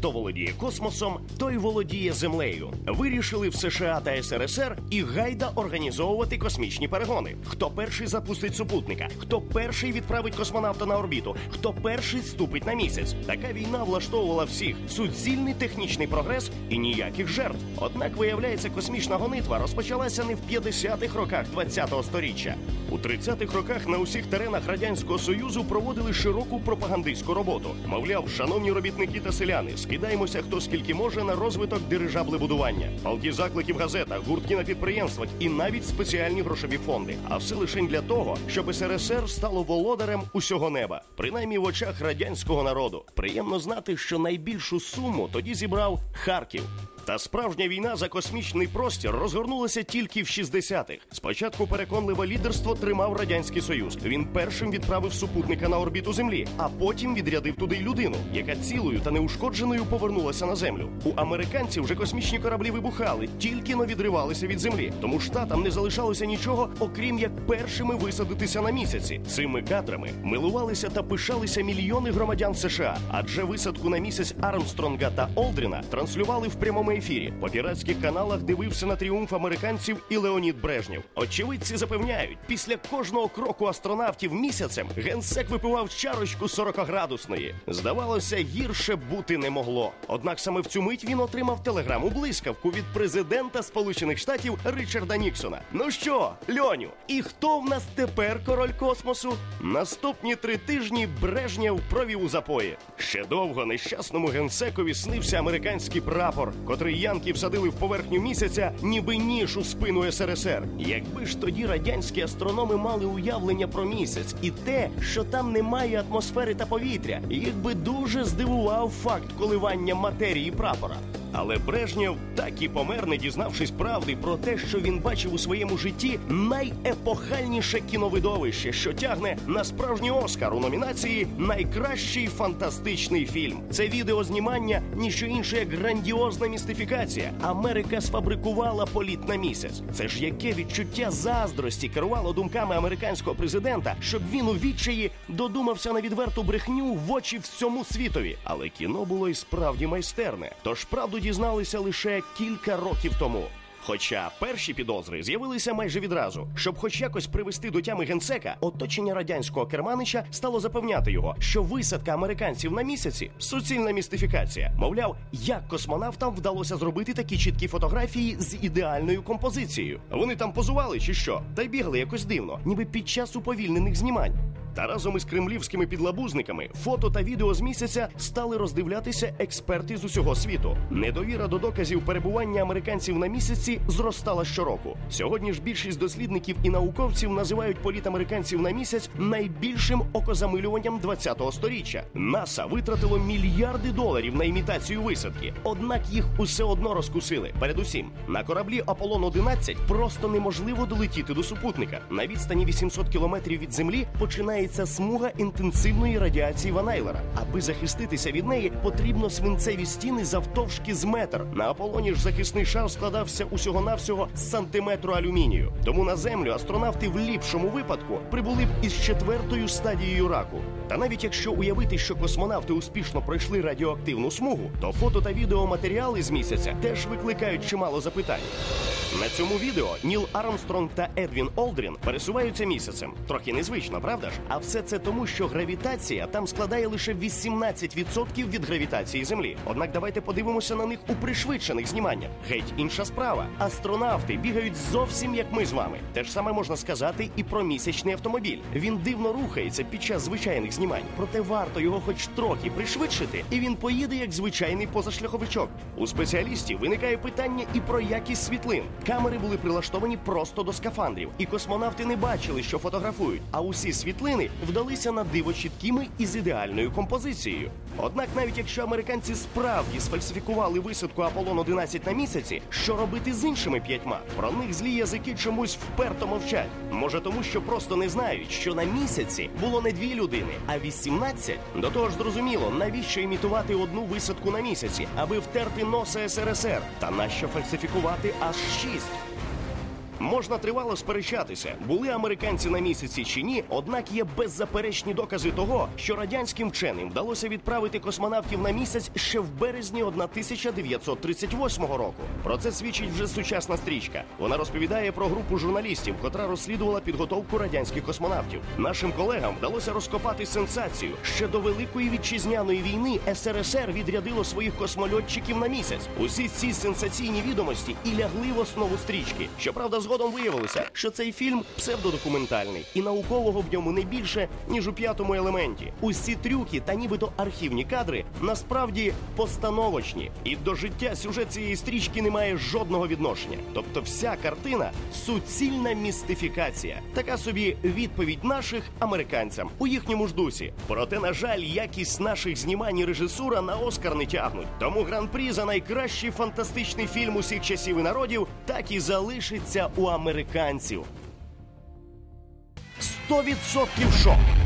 Хто володіє космосом, той володіє землею. Вирішили в США та СРСР і гайда організовувати космічні перегони. Хто перший запустить супутника, хто перший відправить космонавта на орбіту, хто перший ступить на місяць. Така війна влаштовувала всіх суцільний технічний прогрес і ніяких жертв. Однак виявляється, космічна гонитва розпочалася не в 50-х роках 20-го сторіччя. У 30-х роках на усіх теренах радянського союзу проводили широку пропагандистську роботу. Мовляв, шановні робітники та селяни, скидаємося хто скільки може на розвиток дирижаблебудування. Палки заклики в газетах, гуртки на підприємствах і навіть спеціальні грошові фонди. А все лише для того, щоб СРСР стало володарем усього неба, принаймні в очах радянського народу. Приємно знати, що найбільшу суму тоді зібрав Харків. Та справжня війна за космічний простір розгорнулася тільки в 60-х. Спочатку переконливе лідерство тримав радянський союз. Він першим відправив супутника на орбіту землі, а потім відрядив туди й людину, яка цілою та неушкодженою повернулася на землю. У американців вже космічні кораблі вибухали, тільки но відривалися від землі. Тому штатам не залишалося нічого, окрім як першими висадитися на місяці. Цими кадрами милувалися та пишалися мільйони громадян США, адже висадку на місяць Армстронга та Олдріна транслювали в прямому ефірі. По піратських каналах дивився на тріумф американців і Леонід Брежнєв. Очевидці запевняють, після кожного кроку астронавтів місяцем генсек випивав чарочку 40-градусної. Здавалося, гірше бути не могло. Однак саме в цю мить він отримав телеграму блискавку від президента Сполучених Штатів Ричарда Ніксона. Ну що, Льоню, і хто в нас тепер король космосу? Наступні три тижні Брежнєв провів у запої. Ще довго нещасному генсекові снився американський прапор, янки всадили в поверхню місяця, ніби ніж у спину СРСР. Якби ж тоді радянські астрономи мали уявлення про місяць і те, що там немає атмосфери та повітря, їх би дуже здивував факт коливання матерії прапора. Але Брежнєв так і помер, не дізнавшись правди про те, що він бачив у своєму житті найепохальніше кіновидовище, що тягне на справжній Оскар у номінації Найкращий фантастичний фільм. Це відеознімання ніщо інше як грандіозна містифікація. Америка сфабрикувала політ на місяць. Це ж яке відчуття заздрості керувало думками американського президента, щоб він у відчаї додумався на відверту брехню в очі всьому світові. Але кіно було і справді майстерне. Тож правду дізналися лише кілька років тому. Хоча перші підозри з'явилися майже відразу, щоб хоч якось привести до тями генсека, оточення радянського керманича стало запевняти його, що висадка американців на місяці суцільна містифікація. Мовляв, як космонавтам вдалося зробити такі чіткі фотографії з ідеальною композицією. Вони там позували чи що, та й бігли якось дивно, ніби під час уповільнених знімань. Та разом із кремлівськими підлабузниками фото та відео з місяця стали роздивлятися експерти з усього світу. Недовіра до доказів перебування американців на місяці зростала щороку. Сьогодні ж більшість дослідників і науковців називають політ американців на місяць найбільшим окозамилюванням 20-го сторіччя. НАСА витратило мільярди доларів на імітацію висадки, однак їх усе одно розкусили. Передусім, на кораблі Аполлон 11 просто неможливо долетіти до супутника. На відстані 800 кілометрів від землі починає починається смуга інтенсивної радіації Ванайлера. Аби захиститися від неї, потрібно свинцеві стіни завтовшки з метр. На Аполлоні ж захисний шар складався усього-навсього з сантиметру алюмінію. Тому на землю астронавти в ліпшому випадку прибули б із четвертою стадією раку. Та навіть якщо уявити, що космонавти успішно пройшли радіоактивну смугу, то фото та відеоматеріали з місяця теж викликають чимало запитань. На цьому відео Ніл Армстронг та Едвін Олдрін пересуваються місяцем. Трохи незвично, правда ж? А все це тому, що гравітація там складає лише 18% від гравітації Землі. Однак давайте подивимося на них у пришвидшених зніманнях. Геть інша справа. Астронавти бігають зовсім як ми з вами. Те ж саме можна сказати і про місячний автомобіль. Він дивно рухається під час звичайних знімань. Проте варто його хоч трохи пришвидшити, і він поїде як звичайний позашляховичок. У спеціалістів виникає питання і про якість світлин. Камери були прилаштовані просто до скафандрів, і космонавти не бачили, що фотографують. А усі світлини вдалися на диво чіткими і з ідеальною композицією. Однак, навіть якщо американці справді сфальсифікували висадку Аполлон 11 на місяці, що робити з іншими п'ятьма? Про них злі язики чомусь вперто мовчать. Може, тому що просто не знають, що на місяці було не дві людини, а 18? До того ж, зрозуміло, навіщо імітувати одну висадку на місяці, аби втерти носа СРСР, та нащо фальсифікувати аж шість? Можна тривало сперечатися, були американці на місяці чи ні, однак є беззаперечні докази того, що радянським вченим вдалося відправити космонавтів на місяць ще в березні 1938 року. Про це свідчить вже сучасна стрічка. Вона розповідає про групу журналістів, котра розслідувала підготовку радянських космонавтів. Нашим колегам вдалося розкопати сенсацію. Ще до великої вітчизняної війни СРСР відрядило своїх космольотчиків на місяць. Усі ці сенсаційні відомості і лягли в основу стрічки. Щоправда, згодом виявилося, що цей фільм псевдодокументальний і наукового в ньому не більше ніж у п'ятому елементі. Усі трюки та нібито архівні кадри насправді постановочні, і до життя сюжет цієї стрічки не має жодного відношення. Тобто, вся картина суцільна містифікація, така собі відповідь наших американцям у їхньому ж дусі. Проте, на жаль, якість наших знімань і режисура на Оскар не тягнуть. Тому гран-прі за найкращий фантастичний фільм усіх часів і народів так і залишиться у американців. 100% шок!